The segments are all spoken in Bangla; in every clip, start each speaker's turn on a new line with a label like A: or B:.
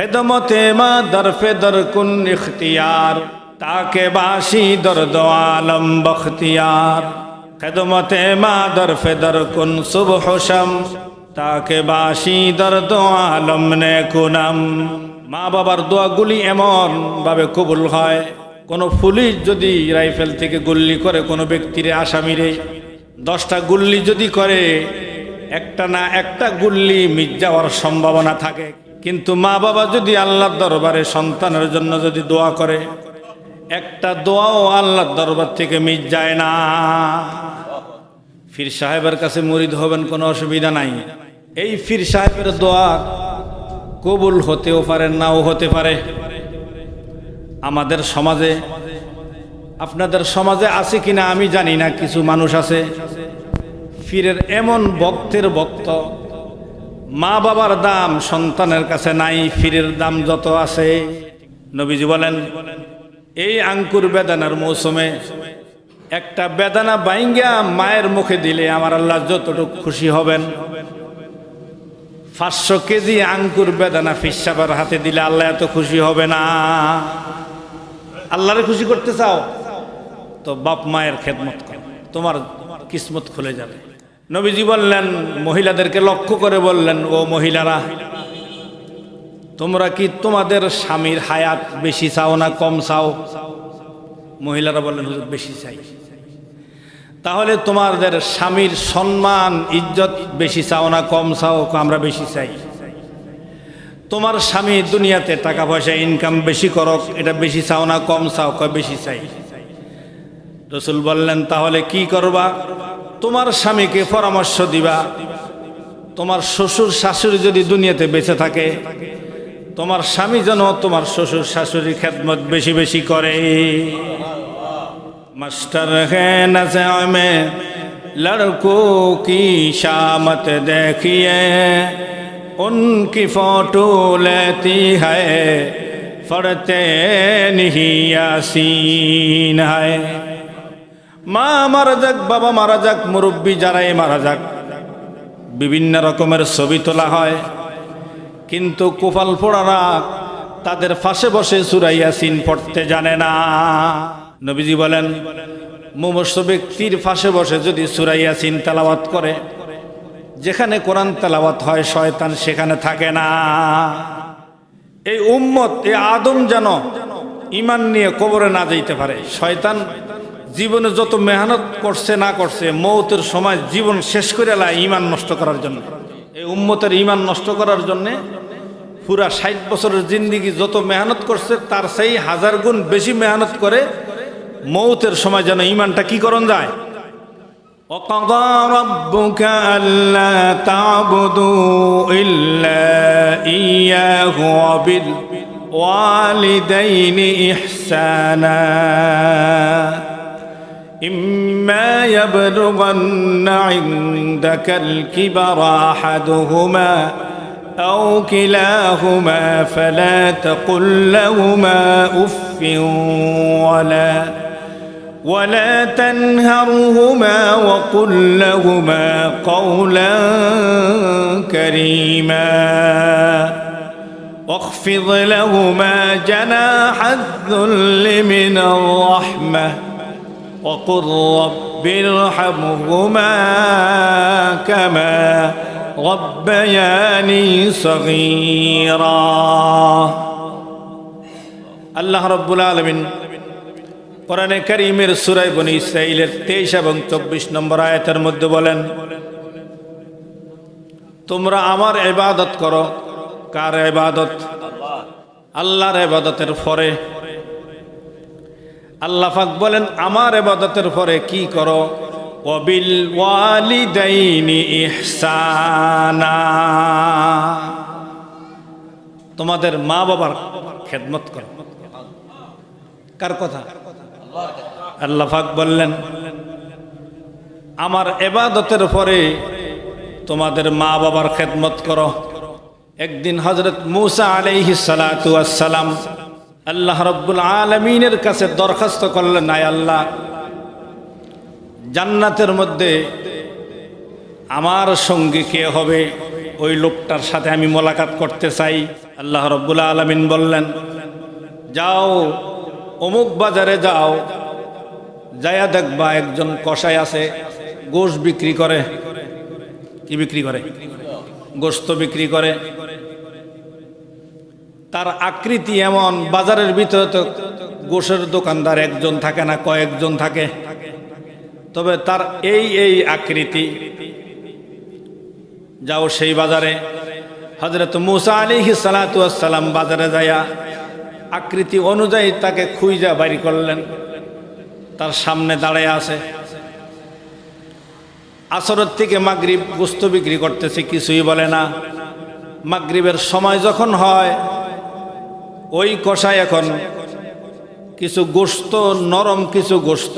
A: খেদমতে মা দর কুন ইখতিয়ার, তাকে বাসি দর্দ আলম বখতিয়ার। খেদমতে মা দর কুন শুভ শম, তাকে বাসি দর্দ আলম নে কুনাম মা বাবার দোয়াগুলি এমন ভাবে কবুল হয়, কোনো পুলিশ যদি রাইফেল থেকে গুল্লি করে কোনো ব্যক্তির আসামিরে, দশটা গুল্লি যদি করে, একটা না একটা গুল্লি মিট যাওয়ার সম্ভাবনা থাকে। কিন্তু মা বাবা যদি আল্লাহর দরবারে সন্তানের জন্য যদি দোয়া করে, একটা দোয়াও আল্লাহর দরবার থেকে মিট যায় না। ফির সাহেবের কাছে মরিদ হবেন কোনো অসুবিধা নাই। এই ফির সাহেবের দোয়া কবুল হতেও পারে, নাও হতে পারে। আমাদের সমাজে, আপনাদের সমাজে আছে কিনা আমি জানি না, কিছু মানুষ আছে। ফিরের এমন ভক্তের ভক্ত মা বাবার দাম সন্তানের কাছে নাই, ফিরের দাম যত আছে। নবীজি বলেন, এই আঙ্কুর বেদানার মৌসুমে একটা বেদানা বাইঙ্গা মায়ের মুখে দিলে আমার আল্লাহ যতটুকু খুশি হবেন। পাঁচশো কেজি আঙ্কুর বেদানা ফিসাবার হাতে দিলে আল্লাহ এত খুশি হবে না। আল্লাহরে খুশি করতে চাও? তো বাপ মায়ের খেদমত তোমার কিসমত খুলে যাবে। নবীজি বললেন, মহিলাদেরকে লক্ষ্য করে বললেন, ও মহিলারা, তোমরা কি তোমাদের স্বামীর হায়াত বেশি চাও না কম চাও? মহিলারা বললেন, হুজুর, বেশি চাই। তাহলে তোমাদের স্বামীর সম্মান, ইজ্জত বেশি চাও না কম চাও, আমরা বেশি চাই। তোমার স্বামী দুনিয়াতে টাকা পয়সা ইনকাম বেশি করক, এটা বেশি চাও না কম চাও, কয় বেশি চাই? রসুল বললেন, তাহলে কি করবা? তোমার স্বামীকে পরামর্শ দিবা। তোমার শ্বশুর শাশুড়ি যদি দুনিয়াতে বেঁচে থাকে, তোমার স্বামী যেন তোমার শ্বশুর শাশুড়ি খেদমত বেশি বেশি করে। মাস্টার হ্যাঁ লড়কো কি শামত দেখিয়ে, উনকি ফটো লেতি হড়তে নিহিয়া নিহি আসিন মা মারা যাক, বাবা মারা যাক, মুরব্বী যারাই মারা যাক। বিভিন্ন রকমের ছবি তোলা হয়। কিন্তু কোপাল পোড়ারা তাদের ফাঁসে বসে সুরাইয়া সুরাইয়াসিন পড়তে জানে না। নবীজি বলেন মুমস্ত ব্যক্তির ফাঁসে বসে যদি সুরাইয়া সুরাইয়াসিন তেলাওয়াত করে, যেখানে কোরআন তেলাওয়াত হয়, শয়তান সেখানে থাকে না। এই উম্মত, এই আদম যেন ইমান নিয়ে কবরে না যেতে পারে, শয়তান জীবনে যত মেহনত করছে না করছে মৌতের সময় জীবন শেষ করে লা ইমান নষ্ট করার জন্য এই উম্মতের ইমান নষ্ট করার জন্যে পুরা ষাট বছরের জিন্দিগি যত মেহনত করছে তার সেই হাজার গুণ বেশি মেহনত করে মৌতের সময় যেন ইমানটা কি করণ যায় وقضى ربك ألا تعبدوا إلا إياه وبالوالدين إحسانا إما يبلغن عندك الكبر أحدهما أو كلاهما فلا تقل لهما أف ولا ولا تنهرهما وقل لهما قولا كريما واخفض لهما جناح الذل من الرحمة وقل رب ارحمهما كما ربياني صغيرا الله رب العالمين কোরআনে করিমের সুরাই বনি ইসরাইলের তেইশ এবং চব্বিশ নম্বর আয়াতের মধ্যে বলেন তোমরা আমার এবাদত করো কার এবাদত আল্লাহর এবাদতের পরে আল্লাহ পাক বলেন, আমার এবাদতের পরে কি করো? অবিল তোমাদের মা বাবার খেদমত করো। কার কথা? আল্লাহ পাক বললেন, আমার এবাদতের পরে তোমাদের মা বাবার খেদমত করো। একদিন হজরত মুসা আলাইহি সালাম আল্লাহ রব্বুল আলমিনের কাছে দরখাস্ত করলেন নাই আল্লাহ, জান্নাতের মধ্যে আমার সঙ্গী কে হবে? ওই লোকটার সাথে আমি মোলাকাত করতে চাই। আল্লাহ রব্বুল আলমিন বললেন, যাও, অমুক বাজারে যাও, যায়া দেখবা একজন কষাই আছে, গোশ বিক্রি করে। কি বিক্রি করে? গোস্ত বিক্রি করে। তার আকৃতি এমন, বাজারের ভিতরে তো গোশের দোকানদার একজন থাকে না, কয়েকজন থাকে। তবে তার এই এই আকৃতি, যাও সেই বাজারে। হজরত মুসা আলী সালাতাম বাজারে যায়া আকৃতি অনুযায়ী তাকে খুঁজা বাড়ি করলেন। তার সামনে দাঁড়ায় আছে। আসরের থেকে মাগরিব বস্তু বিক্রি করতেছে, কিছুই বলে না। মাগরিবের সময় যখন হয় ওই কষায় এখন কিছু গোস্ত, নরম কিছু গোস্ত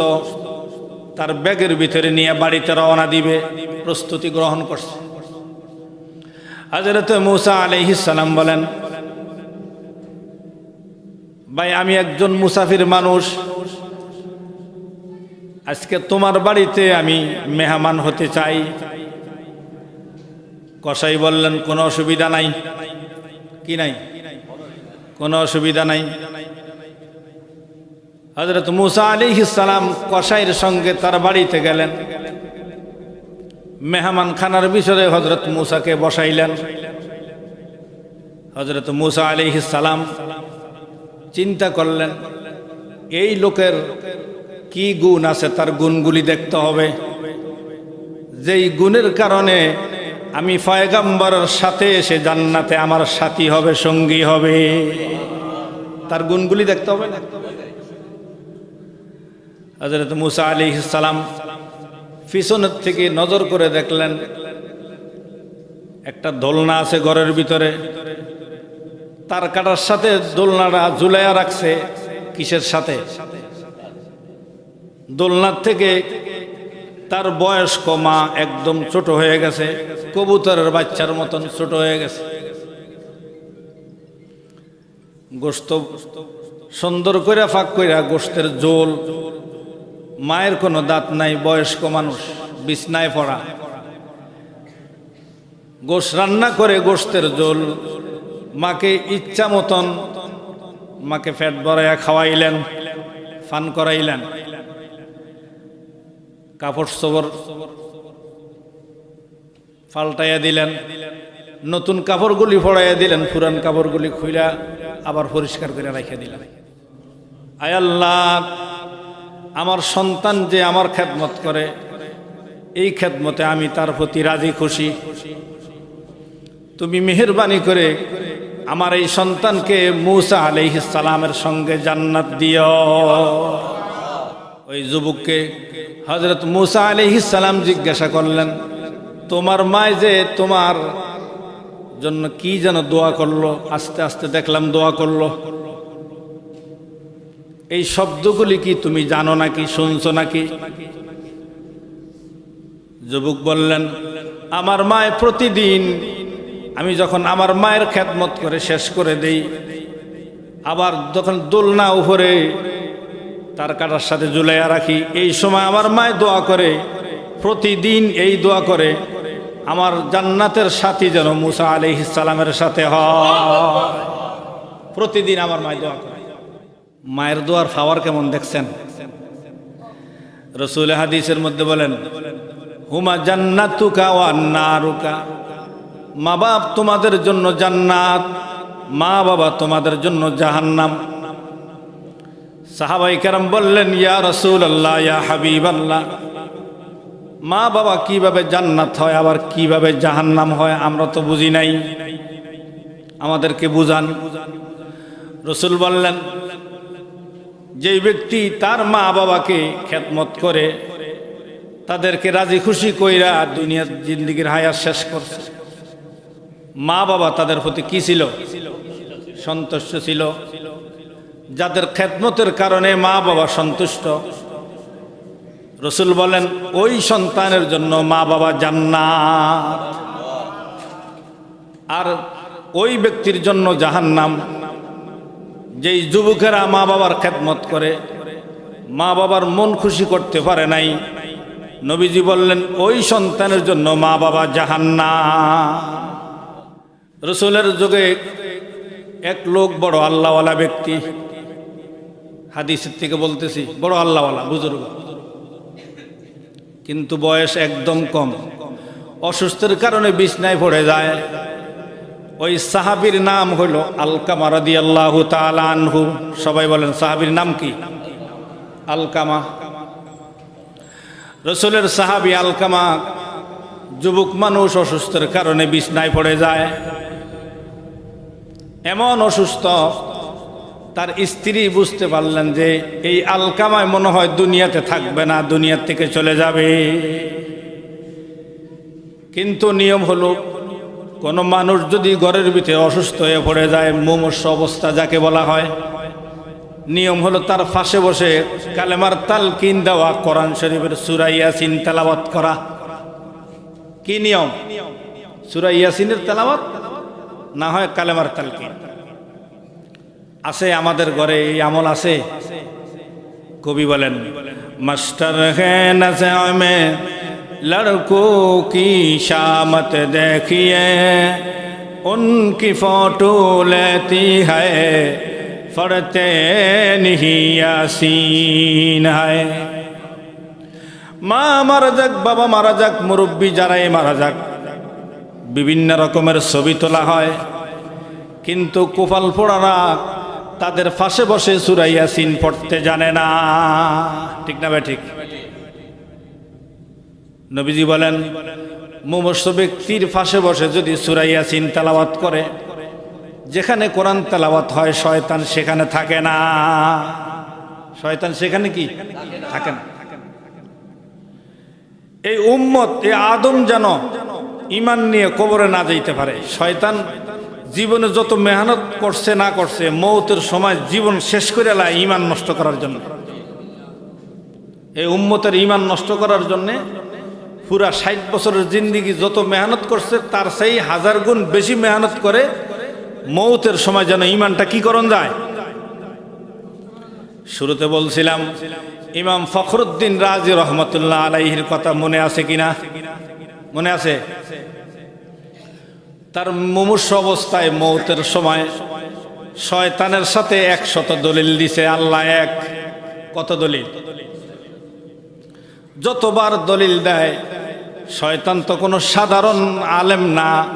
A: তার ব্যাগের ভিতরে নিয়ে বাড়িতে রওনা দিবে, প্রস্তুতি গ্রহণ করছে। হাজরত মুসা আলহিসাল্লাম বলেন, ভাই, আমি একজন মুসাফির মানুষ। আজকে তোমার বাড়িতে আমি মেহমান হতে চাই। কসাই বললেন, কোনো অসুবিধা নাই। কি নাই? কোনো অসুবিধা নাই। হজরত মুসা আলী সালাম কসাইয়ের সঙ্গে তার বাড়িতে গেলেন। মেহমান খানার বিষয়ে হজরত মুসাকে বসাইলেন। হজরত মুসা আলী সালাম চিন্তা করলেন, এই লোকের কি গুণ আছে? তার গুণগুলি দেখতে হবে। যেই গুণের কারণে আমি ফয়গাম্বরের সাথে এসে জান্নাতে আমার সাথী হবে, সঙ্গী হবে। তার গুণগুলি দেখতে হবে হজরত মুসা আলী সালাম পিছনের থেকে নজর করে দেখলেন, একটা দোলনা আছে ঘরের ভিতরে। তার কাটার সাথে দোলনাটা ঝুলাইয়া রাখছে, কিসের সাথে? দোলনার থেকে তার বয়স্ক মা একদম ছোট হয়ে গেছে, কবুতরের বাচ্চার মতন ছোট হয়ে গেছে। গোস্ত সুন্দর করে ফাঁক কইরা গোস্তের জোল, মায়ের কোনো দাঁত নাই, বয়স্ক মানুষ, বিছনায় পড়া। গোশ রান্না করে গোস্তের জোল, মাকে ইচ্ছা মতন, মাকে ফ্যাট বড়াইয়া খাওয়াইলেন, ফান করাইলেন। কাপড় সবর পাল্টাইয়া দিলেন, নতুন কাপড়গুলি ফড়াইয়া দিলেন, পুরান কাপড়গুলি খুইলা আবার পরিষ্কার করে রেখে দিলেন। আয়াল্লাহ আমার সন্তান যে আমার খেদমত করে, এই খেদমতে আমি তার প্রতি রাজি খুশি। তুমি মেহরবানি করে আমার এই সন্তানকে মুসা আলাইহিস সালামের সঙ্গে জান্নাত দিও ওই যুবককে হজরত মুসা সালাম জিজ্ঞাসা করলেন, তোমার মায় যে তোমার জন্য কি যেন দোয়া করল? আস্তে আস্তে দেখলাম দোয়া করল। এই শব্দগুলি কি তুমি জানো নাকি, শুনছো নাকি? যুবক বললেন, আমার মায় প্রতিদিন, আমি যখন আমার মায়ের খ্যাতমত করে শেষ করে দেই, আবার যখন দোলনা উপরে তার কাটার সাথে জুলাইয়া রাখি। এই সময় আমার মায় দোয়া করে, প্রতিদিন এই দোয়া করে, আমার জান্নাতের সাথী যেন মুসা আলি ইসালামের সাথে হয়। প্রতিদিন আমার মায় দোয়া করে। মায়ের দোয়ার খাওয়ার কেমন দেখছেন? রসুল হাদিসের মধ্যে বলেন, হুমা জান্নাতুকা ওয়া নারুকা। মা বাপ তোমাদের জন্য জান্নাত, মা বাবা তোমাদের জন্য জাহান্নাম। সাহাবাই কেরাম বললেন, ইয়া রসুল আল্লাহ ইয়া হাবিব আল্লাহ মা বাবা কীভাবে জান্নাত হয়, আবার কীভাবে জাহান্নাম হয়, আমরা তো বুঝি নাই। আমাদেরকে বুঝান। রসুল বললেন, যেই ব্যক্তি তার মা বাবাকে খেদমত করে, তাদেরকে রাজি খুশি কইরা দুনিয়ার জিন্দিগির হায়াত শেষ করছে। মা বাবা তাদের প্রতি কি ছিল? সন্তুষ্ট ছিল? যাদের খেদমতের কারণে মা বাবা সন্তুষ্ট। রসুল বলেন, ওই সন্তানের জন্য মা বাবা জান্নাত। আর ওই ব্যক্তির জন্য জাহান্নাম। যেই যুবকেরা মা বাবার খেদমত করে, মা বাবার মন খুশি করতে পারে নাই। নবীজি বললেন, ওই সন্তানের জন্য মা বাবা জাহান্না রসুলের যুগে এক লোক বড় আল্লাহওয়ালা ব্যক্তি। হাদিসের থেকে বলতেছি, বড় আল্লাহওয়ালা, বুজুর্গ। কিন্তু বয়স একদম কম। অসুস্থের কারণে বিছনায় পড়ে যায়। ওই সাহাবির নাম হইল আলকামা রাদি আল্লাহ আনহু। সবাই বলেন, সাহাবির নাম কি? আলকামা। রসুলের সাহাবি আলকামা, যুবক মানুষ অসুস্থের কারণে বিছনায় পড়ে যায়। এমন অসুস্থ তার স্ত্রী বুঝতে পারলেন যে এই আলকামায় মনে হয় দুনিয়াতে থাকবে না, দুনিয়ার থেকে চলে যাবে। কিন্তু নিয়ম হলো, কোনো মানুষ যদি ঘরের ভিতরে অসুস্থ হয়ে পড়ে যায়, মুমূর্ষ অবস্থা যাকে বলা হয়, নিয়ম হলো তার ফাঁসে বসে কালেমার তাল কিন দেওয়া, কোরআন শরীফের সুরাইয়া সিন তেলাওয়াত করা। কি নিয়ম? সুরাইয়া সিনের তেলাওয়াত? না হয় কালেমার তালকিন। আছে আমাদের ঘরে এই আমল আছে কবি বলেন মাস্টার হ্যাঁ নজে মে লড়কো কি শামত দেখিয়ে उनकी फोटो लेती है पढ़ते नहीं यासीन है মা মারা যাক বাবা মারা যাক মুরব্বী যারাই মারা যাক বিভিন্ন রকমের ছবি তোলা হয় কিন্তু কোপাল পোড়ারা তাদের ফাঁসে বসে সুরাইয়া সিন পড়তে জানে না। ঠিক না ভাই, ঠিক? নবীজি বলেন মুমর্ষ ব্যক্তির ফাঁসে বসে যদি সুরাইয়া সিন তেলাওয়াত করে, যেখানে কোরআন তেলাওয়াত হয়, শয়তান সেখানে থাকে না। শয়তান সেখানে কি? থাকে না। এই উম্মত, এই আদম যেন ইমান নিয়ে কবরে না যাইতে পারে, শয়তান জীবনে যত মেহনত করছে, না করছে, মৌতের সময় জীবন শেষ করে এলায় ইমান নষ্ট করার জন্য। এই উম্মতের ইমান নষ্ট করার জন্যে পুরা ষাট বছরের জিন্দিগি যত মেহনত করছে, তার সেই হাজার গুণ বেশি মেহনত করে মৌতের সময় যেন ইমানটা কি করণ যায়? শুরুতে বলছিলাম, ইমাম ফখরুদ্দিন রাজি রহমতুল্লাহ আলাইহির কথা মনে আছে কিনা? মনে আছে? তার মুমূর্ষ অবস্থায় মৌতের সময় শয়তানের সাথে একশত দলিল দিছে, আল্লাহ এক। কত দলিল? যতবার দলিল দেয়, শয়তান তো কোনো সাধারণ আলেম না।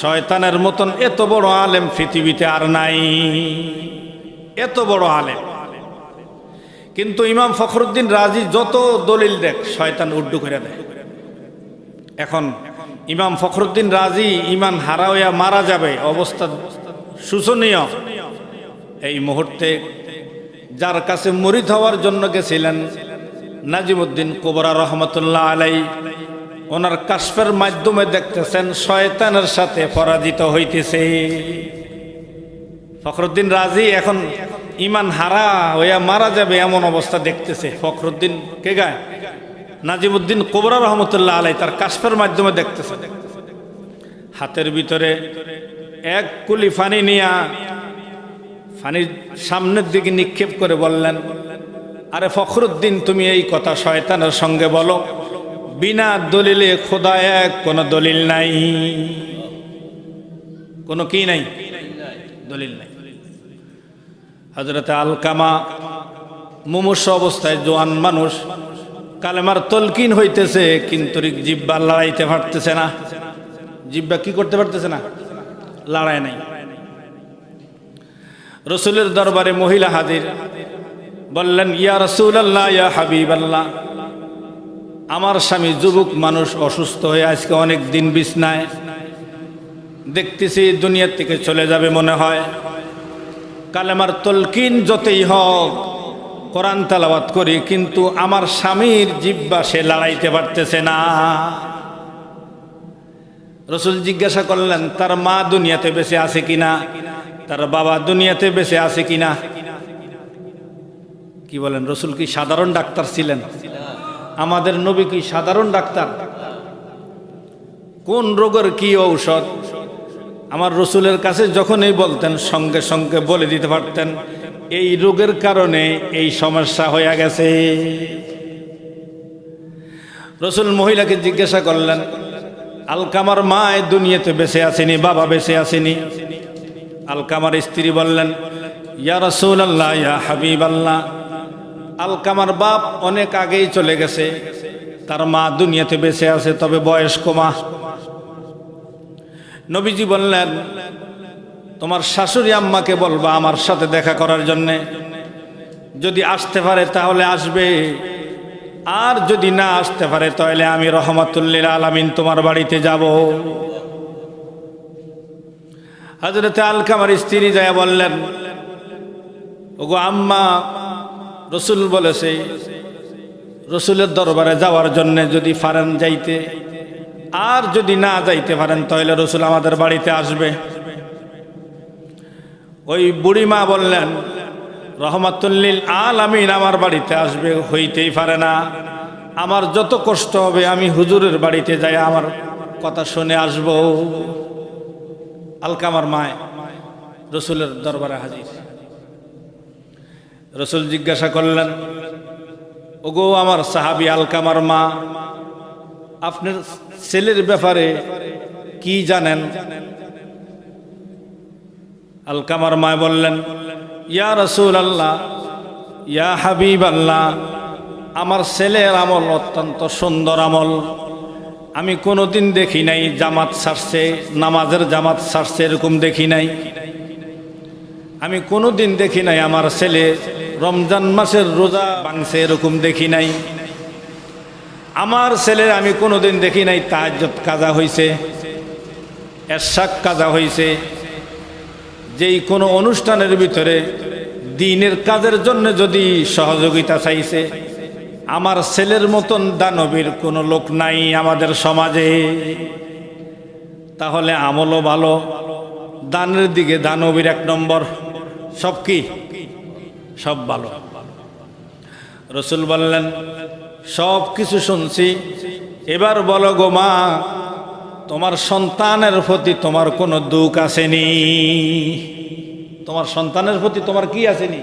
A: শয়তানের মতন এত বড় আলেম পৃথিবীতে আর নাই। এত বড় আলেম। কিন্তু ইমাম ফখরুদ্দিন রাজি যত দলিল দেখ, শয়তান উড্ডু করে দেয়। এখন ইমাম ফখরুদ্দিন রাজি ইমান হারা মারা যাবে, অবস্থা শোচনীয় এই মুহূর্তে যার কাছে মরিদ হওয়ার জন্য গেছিলেন নাজিমুদ্দিন কোবরা রহমতুল্লাহ আলাই, ওনার কাশফের মাধ্যমে দেখতেছেন শয়তানের সাথে পরাজিত হইতেছে। ফখরুদ্দিন রাজি এখন ইমান হারা হইয়া মারা যাবে এমন অবস্থা দেখতেছে। ফখরুদ্দিন কে গায়? নাজিমুদ্দিন কোবরা রহমতুল্লাহ আলাই তার কাশফের মাধ্যমে দেখতেছে। হাতের ভিতরে এক কুলি ফানি নিয়া ফানির সামনের দিকে নিক্ষেপ করে বললেন, আরে ফখরুদ্দিন, তুমি এই কথা শয়তানের সঙ্গে বলো। বিনা দলিলে খোদা এক কোনো দলিল নাই। কোনো কি নাই? দলিল নাই। হজরতে আলকামা মুমূর্ষ অবস্থায় জোয়ান মানুষ কালেমার তলকিন হইতেছে, কিন্তু জিব্বা লড়াইতে পারতেছে না। জিব্বা কি করতে পারতেছে না? লড়াই নাই। রসুলের দরবারে মহিলা হাজির বললেন, ইয়া রসুল আল্লাহ ইয়া হাবিব আল্লাহ আমার স্বামী যুবক মানুষ অসুস্থ হয়ে আজকে অনেক দিন বিছনায়। দেখতেছি দুনিয়ার থেকে চলে যাবে মনে হয়। কালেমার তলকিন যতই হোক কোরআন তালাবাত করি, কিন্তু আমার স্বামীর জিব্বা সে লড়াইতে পারতেছে না। রসুল জিজ্ঞাসা করলেন, তার মা দুনিয়াতে বেঁচে আছে কিনা? তার বাবা দুনিয়াতে বেঁচে আছে কিনা? কি বলেন, রসুল কি সাধারণ ডাক্তার ছিলেন? আমাদের নবী কি সাধারণ ডাক্তার? কোন রোগের কি ঔষধ? আমার রসুলের কাছে যখনই বলতেন, সঙ্গে সঙ্গে বলে দিতে পারতেন এই রোগের কারণে এই সমস্যা হয়ে গেছে। রসুল মহিলাকে জিজ্ঞাসা করলেন, আলকামার মা দুনিয়াতে বেঁচে আসেনি বাবা বেঁচে আসেনি আলকামার স্ত্রী বললেন, ইয়া রসুল আল্লাহ ইয়া হাবিব আল্লাহ আলকামার বাপ অনেক আগেই চলে গেছে, তার মা দুনিয়াতে বেঁচে আছে, তবে বয়স্ক মা নবীজি বললেন তোমার শাশুড়ি আম্মাকে বলবা আমার সাথে দেখা করার জন্যে। যদি আসতে পারে তাহলে আসবে। আর যদি না আসতে পারে তাহলে আমি রহমাতুল্লিল আলামিন তোমার বাড়িতে যাব। হজরতে আলকামার স্ত্রী যায় বললেন, ওগো আম্মা, রসুল বলেছে, রসুলের দরবারে যাওয়ার জন্যে যদি ফারেন যাইতে, আর যদি না যাইতে পারেন তাহলে রসুল আমাদের বাড়িতে আসবে। ওই বুড়িমা বললেন, রহমাতুল্লিল আল আমিন আমার বাড়িতে আসবে, হইতেই পারে না। আমার যত কষ্ট হবে, আমি হুজুরের বাড়িতে যাই, আমার কথা শুনে আসব। আলকামার মায়, রসুলের দরবারে হাজির। রসুল জিজ্ঞাসা করলেন, ওগো আমার সাহাবি আলকামার মা, আপনার ছেলের ব্যাপারে কি জানেন? আলকামার মা বললেন, ইয়া রসুল আল্লাহ ইয়া হাবিব আল্লাহ আমার ছেলের আমল অত্যন্ত সুন্দর আমল। আমি কোনোদিন দেখি নাই জামাত সারছে নামাজের জামাত সারছে এরকম দেখি নাই। আমি কোনোদিন দেখি নাই আমার ছেলে রমজান মাসের রোজা ভাঙছে এরকম দেখি নাই। আমার ছেলের আমি কোনোদিন দেখি নাই তাহাজ্জত কাজা হইছে এরশাক কাজা হইছে যেই কোনো অনুষ্ঠানের ভিতরে দিনের কাজের জন্য যদি সহযোগিতা চাইছে, আমার ছেলের মতন দানবীর কোনো লোক নাই আমাদের সমাজে। তাহলে আমলও ভালো, দানের দিকে দানবীর এক নম্বর, সব কি? সব ভালো। রসুল বললেন, সব কিছু শুনছি, এবার বলো গো মা, তোমার সন্তানের প্রতি তোমার কোনো দুঃখ আসেনি? তোমার সন্তানের প্রতি তোমার কি আসেনি?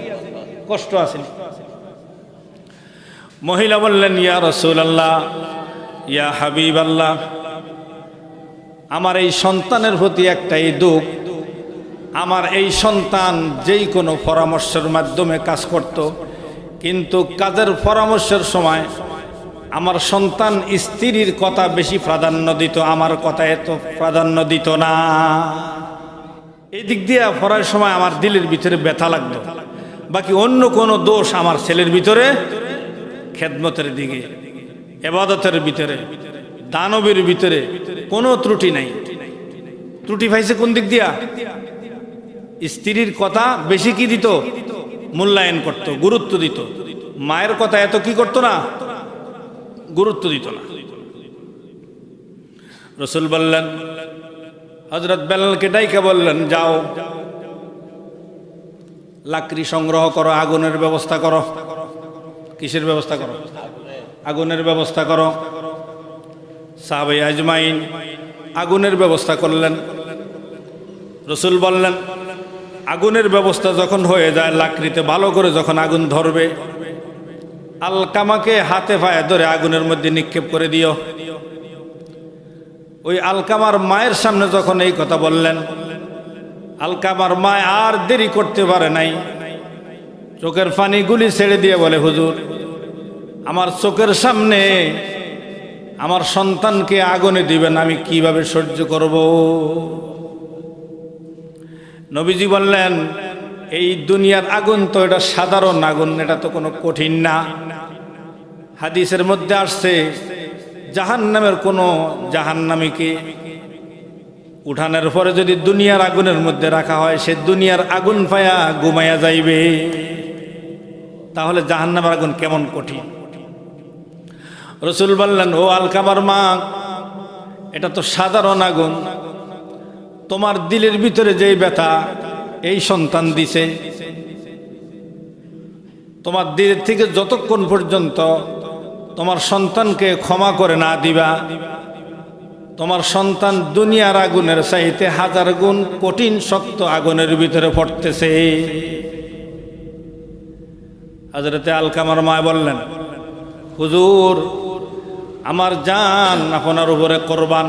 A: কষ্ট আসেনি। মহিলা বললেন, ইয়া রসুল আল্লাহ ইয়া হাবিব আল্লাহ আমার এই সন্তানের প্রতি একটাই দুঃখ, আমার এই সন্তান যেই কোনো পরামর্শের মাধ্যমে কাজ করত, কিন্তু কাজের পরামর্শের সময় আমার সন্তান স্ত্রীর কথা বেশি প্রাধান্য দিত, আমার কথা এত প্রাধান্য দিত না। এই দিক দিয়ে পড়ার সময় আমার দিলের ভিতরে ব্যথা লাগতো বাকি অন্য কোনো দোষ আমার ছেলের ভিতরে, খেদমতের দিকে, এবাদতের ভিতরে, দানবের ভিতরে কোনো ত্রুটি নাই। ত্রুটি পাইছে কোন দিক দিয়া? স্ত্রীর কথা বেশি কি দিত? মূল্যায়ন করত, গুরুত্ব দিত। মায়ের কথা এত কি করতো না? গুরুত্ব দিত না। রসুল বললেন হজরত বেলালকে ডাইকে বললেন, যাও। লাকড়ি সংগ্রহ করো, আগুনের ব্যবস্থা করো। কিসের ব্যবস্থা করো? আগুনের ব্যবস্থা করো। সাহাবে আজমাইন আগুনের ব্যবস্থা করলেন। রসুল বললেন, আগুনের ব্যবস্থা যখন হয়ে যায়, লাকড়িতে ভালো করে যখন আগুন ধরবে, আলকামাকে হাতে পায়ে ধরে আগুনের মধ্যে নিক্ষেপ করে দিও। ওই আলকামার মায়ের সামনে যখন এই কথা বললেন, আলকামার মায় আর দেরি করতে পারে নাই। চোখের পানি গুলি ছেড়ে দিয়ে বলে, হুজুর, আমার চোখের সামনে আমার সন্তানকে আগুনে দিবেন, আমি কীভাবে সহ্য করব? নবীজি বললেন, এই দুনিয়ার আগুন তো এটা সাধারণ আগুন, এটা তো কোনো কঠিন না। হাদিসের মধ্যে আসছে জাহান নামের কোনো জাহান্নামীকে উঠানের পরে যদি দুনিয়ার আগুনের মধ্যে রাখা হয়, সে দুনিয়ার আগুন পায়া ঘুমাইয়া যাইবে। তাহলে জাহান্নামের আগুন কেমন কঠিন? রসুল বললেন, ও আলকামার মা, এটা তো সাধারণ আগুন। তোমার দিলের ভিতরে যেই ব্যথা, এই সন্তান দিছে। তোমার দিলের থেকে যতক্ষণ পর্যন্ত তোমার সন্তানকে ক্ষমা করে না দিবা। তোমার সন্তান দুনিয়ার আগুনের চাইতে হাজার গুণ কঠিন শক্ত আগুনের ভিতরে পড়তেছে। হাজরতে আলকামার মায় বললেন, হুজুর, আমার জান আপনার উপরে কোরবান।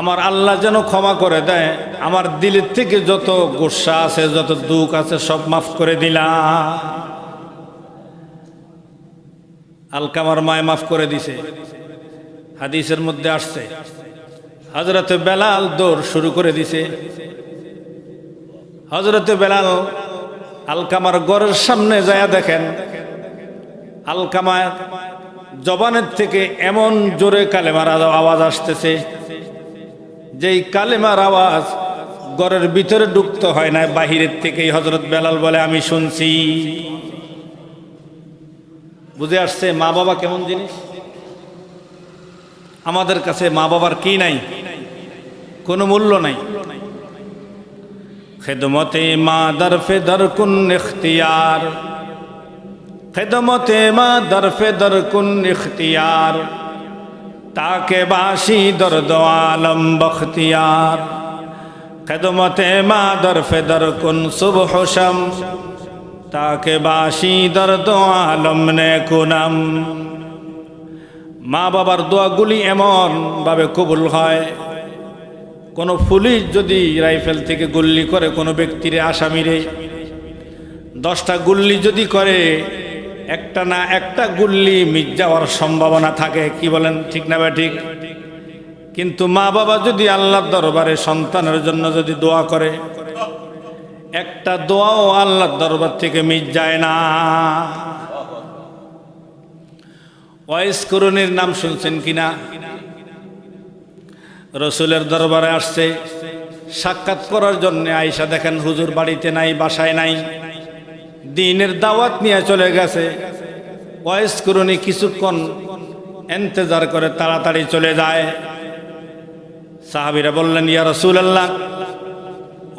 A: আমার আল্লাহ যেন ক্ষমা করে দেয়, আমার দিলের থেকে যত গোসা আছে, যত দুঃখ আছে, সব মাফ করে দিলাম। আলকামার মায় মাফ করে দিছে। হাদিসের মধ্যে আসছে হজরতে বেলাল দৌড় শুরু করে দিছে। হজরতে বেলাল আলকামার গড়ের সামনে যায় দেখেন, আলকামার জবানের থেকে এমন জোরে কালেমার আওয়াজ আসতেছে, যেই কালেমার আওয়াজ গড়ের ভিতরে ঢুকতে হয় না, বাহিরের থেকেই। হজরত বেলাল বলে, আমি শুনছি। বুঝে আসছে মা বাবা কেমন জিনিস? আমাদের কাছে মা বাবার কি নাই? কোনো মূল্য নাই। খেদমতে মা দরফে দরকুন ইখতিয়ার। খেদমতে মা দরফে দরকুন ইখতিয়ার। তাকে বাসি দর্দ আলম বখতিয়ার। খেদমতে মা দরফে দরকুন শুভ শম। তাকে বাসি দর্দ আলম নে কুনাম। মা বাবার দোয়াগুলি এমন ভাবে কবুল হয়, কোনো পুলিশ যদি রাইফেল থেকে গুল্লি করে কোনো ব্যক্তির আসামিরে, দশটা গুল্লি যদি করে, একটা না একটা গুল্লি মিট যাওয়ার সম্ভাবনা থাকে, কি বলেন ঠিক না বা ঠিক? কিন্তু মা বাবা যদি আল্লাহর দরবারে সন্তানের জন্য যদি দোয়া করে একটা দোয়াও আল্লাহর দরবার থেকে মিট যায় না। ওয়াইস করুণের নাম শুনছেন কিনা? রসুলের দরবারে আসছে। সাক্ষাৎ করার জন্য আয়সা দেখেন, হুজুর বাড়িতে নাই, বাসায় নাই। দিনের দাওয়াত নিয়ে চলে গেছে। ওয়াইস করুণী কিছুক্ষণ এন্তেজার করে তাড়াতাড়ি চলে যায়। সাহাবিরা বললেন, ইয়া রসুল আল্লাহ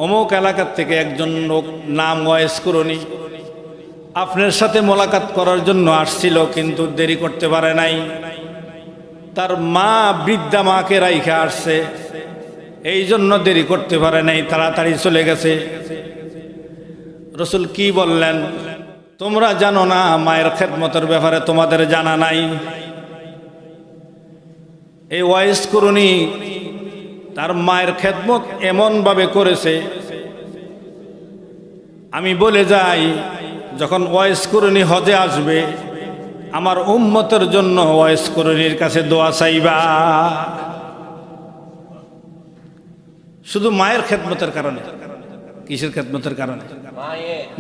A: অমুক এলাকার থেকে একজন লোক নাম ওয়াইস করুণী আপনার সাথে মোলাকাত করার জন্য আসছিল, কিন্তু দেরি করতে পারে নাই। তার মা, বৃদ্ধা মাকে রাইখে আসছে। এই জন্য দেরি করতে পারে নাই, তাড়াতাড়ি চলে গেছে। রসুল কি বললেন? তোমরা জানো না, মায়ের খেদমতের ব্যাপারে তোমাদের জানা নাই। এই ওয়াইস করুনি তার মায়ের খেদমত এমনভাবে করেছে। আমি বলে যাই, যখন ওয়াইস করুনি হজে আসবে, আমার উম্মতের জন্য ওয়াইস করুনির কাছে দোয়া চাইবা। শুধু মায়ের খেদমতের কারণে। কিসের খেদমতের কারণে?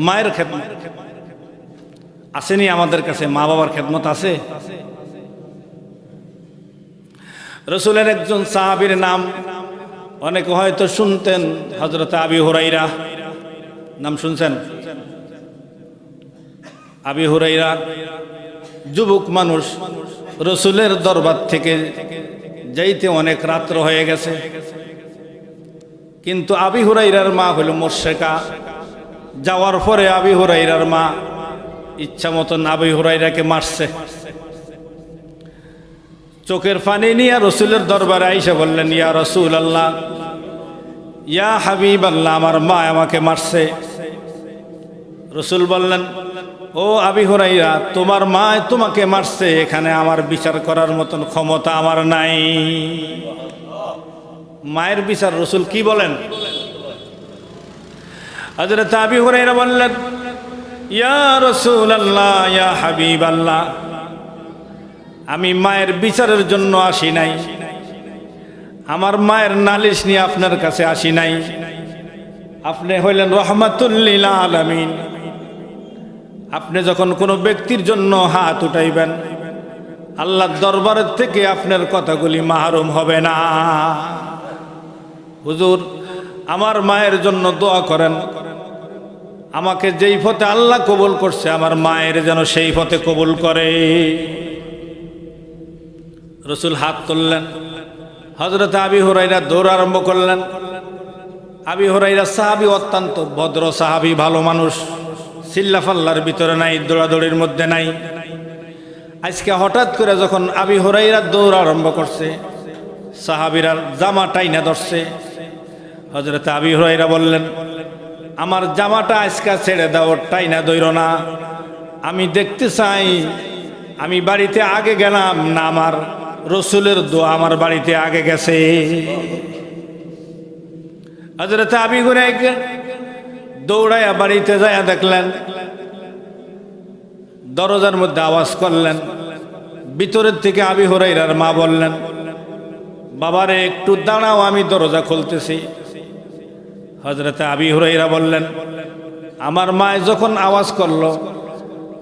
A: মায়ের খেদমত। আসেনি আমাদের কাছে মা বাবার খেদমত আছে। রসুলের একজন সাহাবির নাম অনেকে হয়তো শুনতেন হজরত আবি হুরাইরা নাম শুনছেন? আবি হুরাইরা যুবক মানুষ, রসুলের দরবার থেকে যাইতে অনেক রাত্র হয়ে গেছে। কিন্তু আবি হুরাইরার মা হলো মোর্শেকা। যাওয়ার পরে আবি হুরাইরার মা ইচ্ছা মতন আবি হুরাইরাকে মারছে। চোখের পানি নিয়ে রসুলের দরবারে আইসে বললেন, ইয়া রসুল আল্লাহ ইয়া হাবিব আল্লাহ আমার মা আমাকে মারছে। রসুল বললেন, ও আবি হুরাইরা, তোমার মা তোমাকে মারছে, এখানে আমার বিচার করার মতন ক্ষমতা আমার নাই। মায়ের বিচার, রসুল কি বলেন? হজরত আবি হুরাইরা বললেন, ইয়া রসুল আল্লাহ ইয়া হাবিব আল্লাহ আমি মায়ের বিচারের জন্য আসি নাই। আমার মায়ের নালিশ নিয়ে আপনার কাছে আসি নাই। আপনি হইলেন রহমাতুল্লিল আপনি যখন কোনো ব্যক্তির জন্য হাত উঠাইবেন, আল্লাহর দরবারের থেকে আপনার কথাগুলি মাহরুম হবে না। হুজুর, আমার মায়ের জন্য দোয়া করেন। আমাকে যেই পথে আল্লাহ কবুল করছে, আমার মায়ের যেন সেই পথে কবুল করে। রসুল হাত তুললেন হজরত আবি হরাইরা দৌড় আরম্ভ করলেন। আবি হরাইরা সাহাবি অত্যন্ত ভদ্র সাহাবি, ভালো মানুষ। সিল্লাফাল্লার ভিতরে নাই, দৌড়াদৌড়ির মধ্যে নাই। আজকে হঠাৎ করে যখন আবি হরাইরা দৌড় আরম্ভ করছে, সাহাবিরা জামা টাইনা ধরছে। হজরত আবি হরাইরা বললেন, আমার জামাটা আজকে ছেড়ে দাও, টাইনা দৈর না। আমি দেখতে চাই, আমি বাড়িতে আগে গেলাম না আমার। রসুলের দোয়া আমার বাড়িতে আগে গেছে। হজরত আবি দৌড়াইয়া বাড়িতে যাইয়া দেখলেন, দরজার মধ্যে আওয়াজ করলেন। ভিতরের থেকে আবি হরাইরার মা বললেন, বাবারে, একটু দাঁড়াও, আমি দরজা খুলতেছি। হজরতে আবি হুরাইরা বললেন, আমার মায় যখন আওয়াজ করল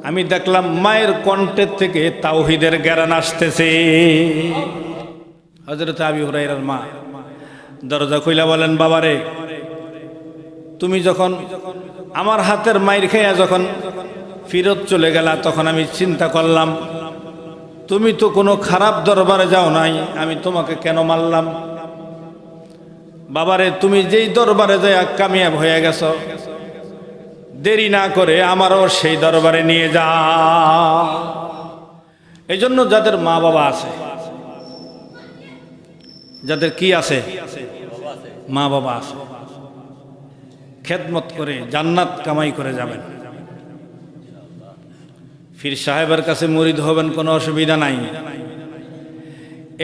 A: আমি দেখলাম মায়ের কণ্ঠের থেকে তাওহিদের জ্ঞান আসতেছে। হজরত আবি হুরাইরার মা দরজা খুইলা বলেন, বাবারে, তুমি যখন আমার হাতের মায়ের খেয়া যখন ফিরত চলে গেলা, তখন আমি চিন্তা করলাম, তুমি তো কোনো খারাপ দরবারে যাও নাই, আমি তোমাকে কেন মারলাম? বাবারে, তুমি যেই দরবারে যায় কামিয়াব হয়ে গেছো দেরি না করে আমারও সেই দরবারে নিয়ে যা। এই জন্য যাদের মা বাবা আছে, যাদের কি আছে, মা বাবা আছে, খেদমত করে, জান্নাত কামাই করে যাবেন। ফির সাহেবের কাছে মরিদ হবেন কোনো অসুবিধা নাই।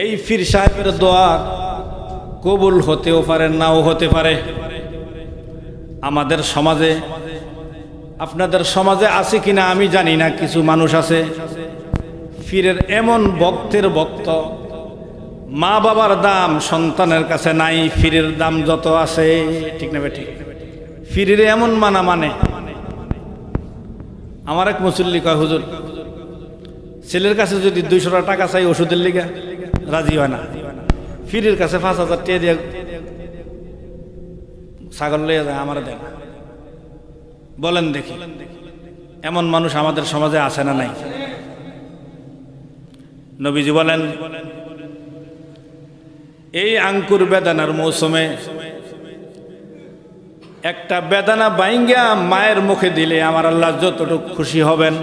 A: এই ফির সাহেবের দোয়া কবুল হতেও পারে, নাও হতে পারে। আমাদের সমাজে আপনাদের সমাজে আছে কিনা আমি জানি না, কিছু মানুষ আছে। ফিরের এমন ভক্তের ভক্ত, মা বাবার দাম সন্তানের কাছে নাই ফিরের দাম যত আছে, ঠিক না ঠিক ফিরের এমন মানা মানে। আমার এক মুসল্লি কয়, হুজুর, ছেলের কাছে যদি দুইশো টাকা চাই, ওষুধের লিগা রাজি হয় না। ফিরের কাছে পাঁচ হাজার টাকা দিয়ে ছাগল লইয়া যায়, আমার দেন। বলেন দেখি। এমন মানুষ আমাদের সমাজে আছে না নাই? নবীজি বলেন, এই আঙ্কুর বেদানার মৌসুমে একটা বেদানা বাইঙ্গা মায়ের মুখে দিলে আমার আল্লাহ যতটুকু খুশি হবেন,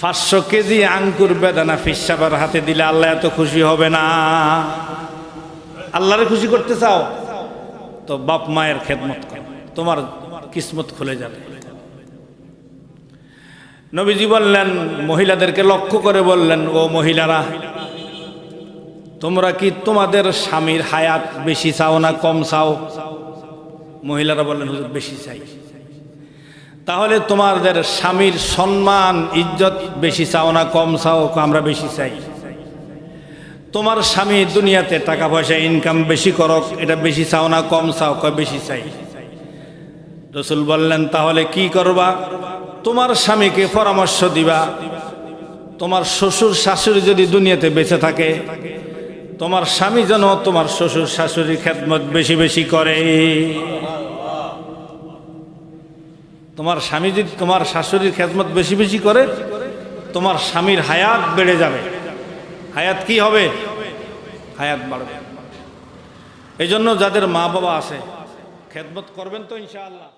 A: পাঁচশো কেজি আঙ্কুর বেদানা ফিসাবার হাতে দিলে আল্লাহ এত খুশি হবে না। আল্লাহরে খুশি করতে চাও? তো বাপ মায়ের খেদমত তোমার কিসমত খুলে যাবে। নবীজি বললেন, মহিলাদেরকে লক্ষ্য করে বললেন, ও মহিলারা, তোমরা কি তোমাদের স্বামীর হায়াত বেশি চাও না কম চাও? মহিলারা বললেন, হুজুর, বেশি চাই। তাহলে তোমাদের স্বামীর সম্মান, ইজ্জত বেশি চাও না কম চাও, আমরা বেশি চাই। তোমার স্বামী দুনিয়াতে টাকা পয়সা ইনকাম বেশি করক, এটা বেশি চাও না কম চাও, কয় বেশি চাই? রসুল বললেন, তাহলে কি করবা? তোমার স্বামীকে পরামর্শ দিবা। তোমার শ্বশুর শাশুড়ি যদি দুনিয়াতে বেঁচে থাকে, তোমার স্বামী যেন তোমার শ্বশুর শাশুড়ি খেদমত বেশি বেশি করে। তোমার স্বামী যদি তোমার শাশুড়ির খেদমত বেশি বেশি করে, তোমার স্বামীর হায়াত বেড়ে যাবে। হায়াত কি হবে? হায়াত বাড়বে। এই জন্য যাদের মা বাবা আছে, খেদমত করবেন তো ইনশাআল্লাহ।